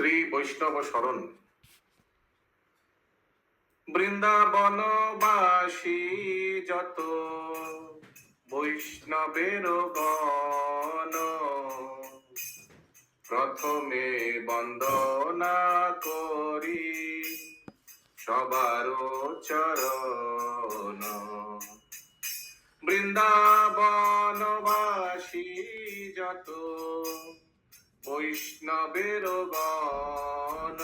শ্রী বৈষ্ণব শরণ। বৃন্দাবনবাসী যত বৈষ্ণবের গণ প্রথমে বন্দনা করি সবার চরণ। বৃন্দাবনবাসী যত বৈষ্ণবের গণ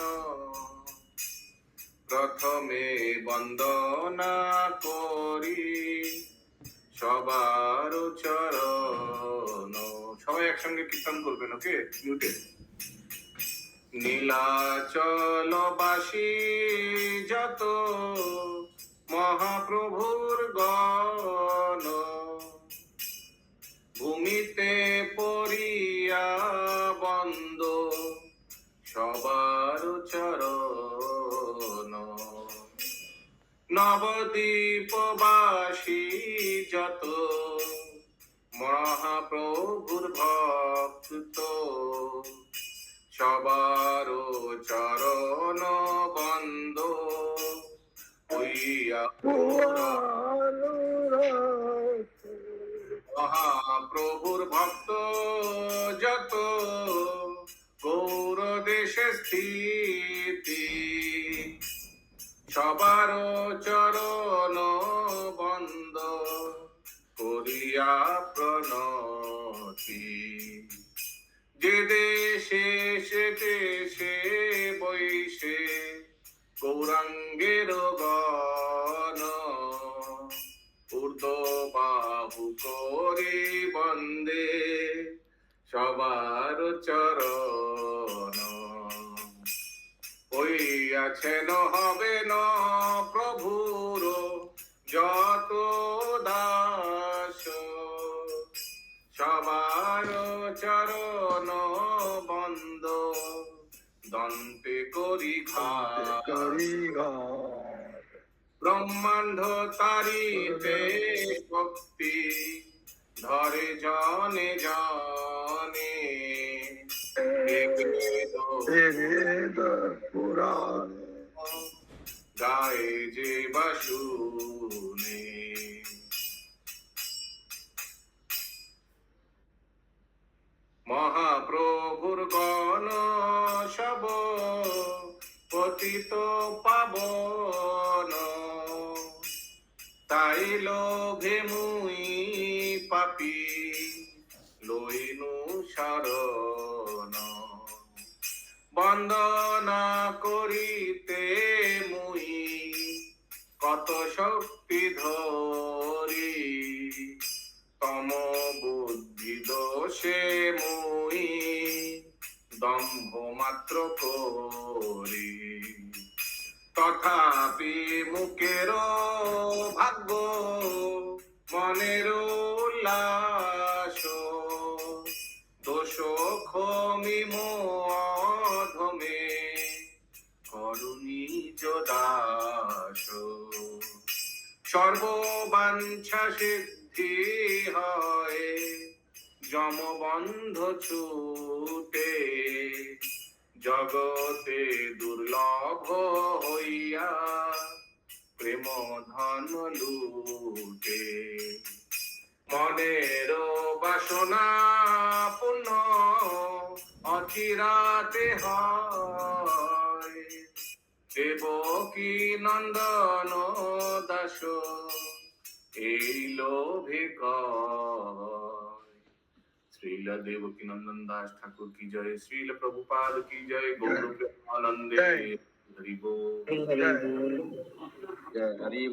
প্রথমে বন্দনা করি সবার চরণ। সবাই একসঙ্গে কীর্তন করবেন, ওকে? মিউটে। নীলাচলবাসী যত মহাপ্রভুর সবার চরণ। নবদ্বীপবাসী যত মহাপ্রভুর ভক্ত সবার চরণ বন্দ হইয়া মহাপ্রভুর ভক্ত যত গৌর দেশে স্থিতি। সবার চরণ বন্দ করিয়া প্রণতি। যে দেশে সে দেশে বৈশে, গৌরাঙ্গের গণ। ঊর্ধ্ব বাহু করে বন্দে, সবার চরণ ওই হবে ন প্রভুর যত দাস। সবার চরণ বন্দ দন্তে করি ঘাট ব্রহ্মাণ্ড তারিতে ভক্তি ধরে জনে জনে। গায়ে যে বাসুনে। মহাপ্রভুর গণ সব পতিত পাবন। তাই লোভে মুই পাপি লইনু শরণ বন্দনা করিতে মুই কত শক্তি ধরি, তম বুদ্ধি দোষে মুই দম্ভ মাত্র করি। তথাপি মুখের ভাগ্য মনের দাস সর্ববাঞ্ছা সিদ্ধি হয়। যমবন্ধ ছুটে জগতে দুর্লভ হইয়া প্রেম ধন লুটে। মনের বাসনা পুণ্য অচিরাতে হয়। দেবকী নন্দন দাস এই লোভে শ্রীল দেবকী নন্দন দাস ঠাকুর কি জয়? শ্রীল প্রভুপাদ কি জয়? গৌর আনন্দে জয়। হরি বল হরি